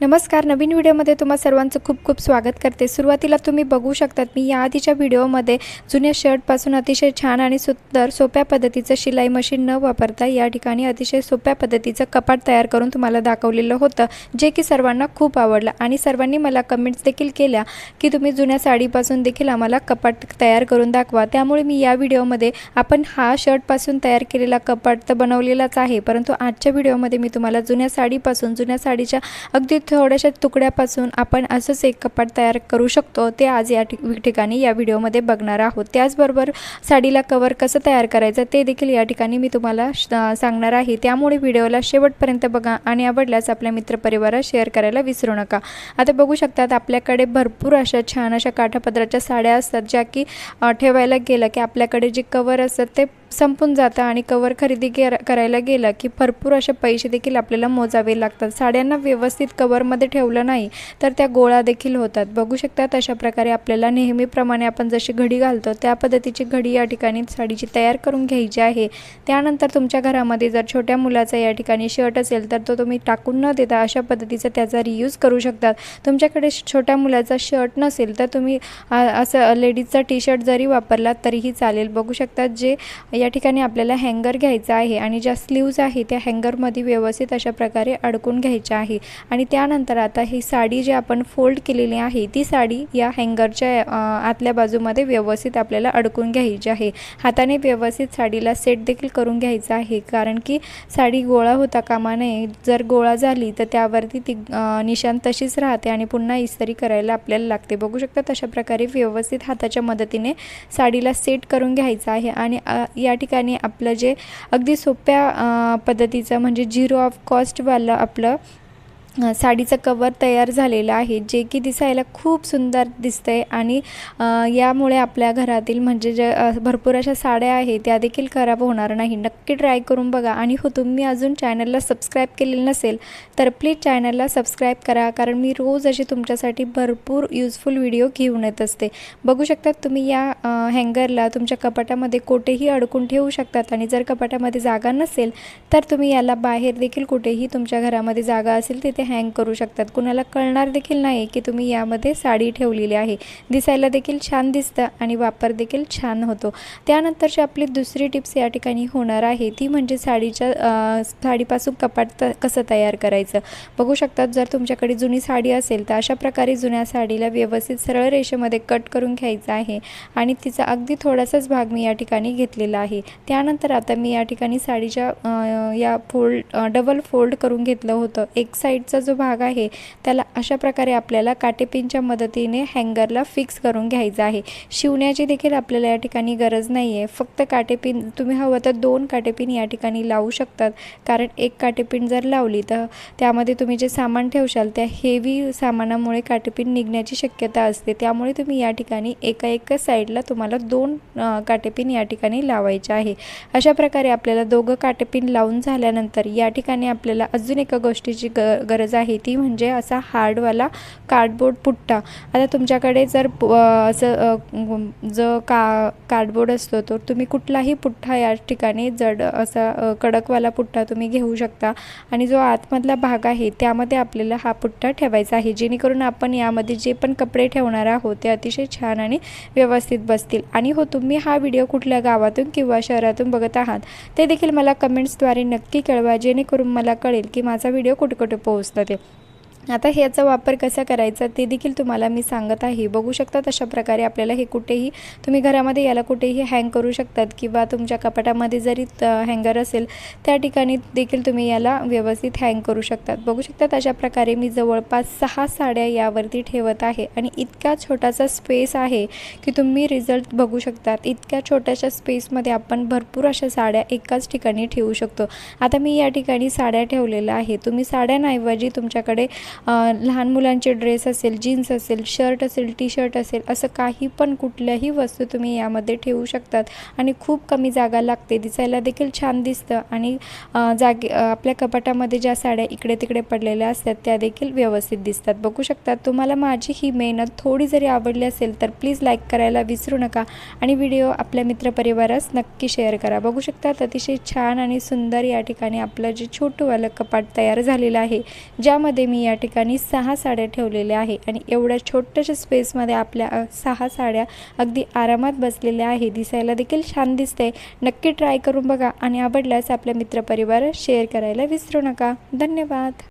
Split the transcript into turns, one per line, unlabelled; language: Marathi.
नमस्कार नवीन व्हिडिओमध्ये तुम्हा सर्वांचं खूप खूप स्वागत करते. सुरुवातीला तुम्ही बघू शकतात मी या आधीच्या व्हिडिओमध्ये जुन्या शर्टपासून अतिशय छान आणि सुंदर सोप्या पद्धतीचं शिलाई मशीन न वापरता या ठिकाणी अतिशय सोप्या पद्धतीचं कपाट तयार करून तुम्हाला दाखवलेलं होतं जे की सर्वांना खूप आवडलं. आणि सर्वांनी मला कमेंट्स देखील केल्या की तुम्ही जुन्या साडीपासून देखील आम्हाला कपाट तयार करून दाखवा. त्यामुळे मी या व्हिडिओमध्ये आपण हा शर्टपासून तयार केलेला कपाट तर बनवलेलाच आहे परंतु आजच्या व्हिडिओमध्ये मी तुम्हाला जुन्या साडीपासून जुन्या साडीच्या अगदी थोड्याशा तुकड्यापासून आपण असंच एक कपाट तयार करू शकतो ते आज या ठिकाणी या व्हिडिओमध्ये बघणार आहोत. त्याचबरोबर साडीला कवर कसं तयार करायचं ते देखील या ठिकाणी मी तुम्हाला श- सांगणार आहे. त्यामुळे व्हिडिओला शेवटपर्यंत बघा आणि आवडल्यास आपल्या मित्रपरिवारात शेअर करायला विसरू नका. आता बघू शकतात आपल्याकडे भरपूर अशा छान अशा काठापदराच्या साड्या असतात ज्या की ठेवायला गेलं की आपल्याकडे जे कवर असतात ते संपून जातं आणि कवर खरेदी केर करायला गेलं की भरपूर असे पैसे देखील आपल्याला मोजावे लागतात. साड्यांना व्यवस्थित कवरमध्ये ठेवलं नाही तर त्या गोळा देखील होतात. बघू शकतात अशा प्रकारे आपल्याला नेहमीप्रमाणे आपण जशी घडी घालतो त्या पद्धतीची घडी या ठिकाणी साडीची तयार करून घ्यायची आहे. त्यानंतर तुमच्या घरामध्ये जर छोट्या मुलाचा या ठिकाणी शर्ट असेल तर तो तुम्ही टाकून न देता अशा पद्धतीचा त्याचा रियूज करू शकतात. तुमच्याकडे श- छोट्या मुलाचा शर्ट नसेल तर तुम्ही असं लेडीजचा टी शर्ट जरी वापरला तरीही चालेल. बघू शकतात जे या ठिकाणी आपल्याला हँगर घ्यायचा आहे आणि ज्या स्लीव्ज आहे त्या हँगरमध्ये व्यवस्थित अशा प्रकारे अडकून घ्यायच्या आहे. आणि त्यानंतर आता ही साडी जी आपण फोल्ड केलेली आहे ती साडी या हँगरच्या आतल्या बाजूमध्ये व्यवस्थित आपल्याला अडकून घ्यायची आहे. हाताने व्यवस्थित साडीला सेट देखील करून घ्यायचा आहे कारण की साडी गोळा होता कामा नये जर गोळा झाली तर त्यावरती ती निशान तशीच राहते आणि पुन्हा इस्त्री करायला आपल्याला लागते. बघू शकता तशा प्रकारे व्यवस्थित हाताच्या मदतीने साडीला सेट करून घ्यायचं आहे आणि या या ठिकाणी आपलं जे अगदी सोप्या पद्धतीचं म्हणजे झिरो ऑफ कॉस्टवालं आपलं साडीचं कवर तयार झालेलं आहे जे की दिसायला खूप सुंदर दिसतंय आणि यामुळे आपल्या घरातील म्हणजे जे भरपूर अशा साड्या आहेत त्या देखील खराब होणार नाही. नक्की ट्राय करून बघा आणि हो तुम्ही अजून चॅनलला सबस्क्राईब केलेलं नसेल तर प्लीज चॅनलला सबस्क्राईब करा कारण मी रोज असे तुमच्यासाठी भरपूर युजफुल व्हिडिओ घेऊन येत असते. बघू शकतात तुम्ही या हँगरला तुमच्या कपाटामध्ये कोठेही अडकून ठेवू शकतात आणि जर कपाटामध्ये जागा नसेल तर तुम्ही याला बाहेर देखील कुठेही तुमच्या घरामध्ये जागा असेल तिथे हँग करू शकतात. कुणाला कळणार देखील नाही की तुम्ही यामध्ये साडी ठेवलेली आहे. दिसायला देखील छान दिसतं आणि वापर देखील छान होतो. त्यानंतरची आपली दुसरी टिप्स या ठिकाणी होणार आहे. ती म्हणजे साडीच्या साडीपासून कपाट त कसं तयार करायचं? बघू शकतात जर तुमच्याकडे जुनी साडी असेल तर अशा प्रकारे जुन्या साडीला व्यवस्थित सरळ रेषेमध्ये कट करून घ्यायचं आहे आणि तिचा अगदी थोडासाच भाग मी या ठिकाणी घेतलेला आहे. त्यानंतर आता मी या ठिकाणी साडीच्या या फोल्ड डबल फोल्ड करून घेतलं होतं. एक साईड साईडचा जो भाग आहे त्याला अशा प्रकारे आपल्याला काटेपिनच्या मदतीने हँगरला फिक्स करून घ्यायचा आहे. शिवण्याची देखील आपल्याला या ठिकाणी गरज नाही आहे फक्त काटेपिन तुम्ही हवं तर दोन काटेपिन या ठिकाणी लावू शकतात. कारण एक काटेपिन जर लावली तर त्यामध्ये तुम्ही जे सामान ठेवशाल त्या हेवी सामानामुळे काटेपिन निघण्याची शक्यता असते. त्यामुळे तुम्ही या ठिकाणी एका एका साईडला तुम्हाला दोन काटेपिन या ठिकाणी लावायचे आहे. अशा प्रकारे आपल्याला दोघं काटेपिन लावून झाल्यानंतर या ठिकाणी आपल्याला अजून एका गोष्टीची ग गरज आहे. ती म्हणजे असा हार्डवाला कार्डबोर्ड पुट्टा. आता तुमच्याकडे जर असं जो का कार्डबोर्ड असतो तो तुम्ही कुठलाही पुठ्ठा या ठिकाणी जड असा कडकवाला पुठ्ठा तुम्ही घेऊ शकता. आणि जो आतमधला भाग आहे त्यामध्ये आपल्याला हा पुठ्ठा ठेवायचा आहे. जेणेकरून आपण यामध्ये जे पण कपडे ठेवणार आहोत ते अतिशय छान आणि व्यवस्थित बसतील. आणि हो तुम्ही हा व्हिडिओ कुठल्या गावातून किंवा शहरातून बघत आहात ते देखील मला कमेंट्सद्वारे नक्की कळवा. जेणेकरून मला कळेल की माझा व्हिडिओ कुठे कुठे पोहोच ते आता ह्याचा वापर कसा करायचा ते देखील तुम्हाला मी सांगत आहे. बघू शकतात अशा प्रकारे आपल्याला हे कुठेही तुम्ही घरामध्ये याला कुठेही हँग करू शकतात किंवा तुमच्या कपाटामध्ये जरी हँगर असेल त्या ठिकाणी देखील तुम्ही याला व्यवस्थित हँग करू शकतात. बघू शकतात अशा प्रकारे मी जवळपास सहा साड्या यावरती ठेवत आहे आणि इतका छोटासा स्पेस आहे की तुम्ही रिझल्ट बघू शकतात. इतक्या छोट्याशा स्पेसमध्ये आपण भरपूर अशा साड्या एकाच ठिकाणी ठेवू शकतो. आता मी या ठिकाणी साड्या ठेवलेल्या आहे तुम्ही साड्यांऐवजी तुमच्याकडे लहान मुलांचे ड्रेस असेल जीन्स असेल शर्ट असेल टी शर्ट असेल असं काही पण कुठल्याही वस्तू तुम्ही यामध्ये ठेवू शकतात आणि खूप कमी जागा लागते. दिसायला देखील छान दिसतं आणि जागे आपल्या कपाटामध्ये ज्या साड्या इकडे तिकडे पडलेल्या असतात त्या देखील व्यवस्थित दिसतात. बघू शकतात तुम्हाला माझी ही मेहनत थोडी जरी आवडली असेल तर प्लीज लाईक करायला विसरू नका आणि व्हिडिओ आपल्या मित्रपरिवारास नक्की शेअर करा. बघू शकतात अतिशय छान आणि सुंदर या ठिकाणी आपलं जे छोटूवालं कपाट तयार झालेलं आहे ज्यामध्ये मी या ठिकाणी सहा साड्या ठेवलेल्या आहे आणि एवढ्या छोट्याशा स्पेसमध्ये आपल्या सहा साड्या अगदी आरामात बसलेल्या आहे. दिसायला देखील छान दिसते नक्की ट्राय करून बघा आणि आवडल्यास आपल्या मित्रपरिवारात शेअर करायला विसरू नका. धन्यवाद.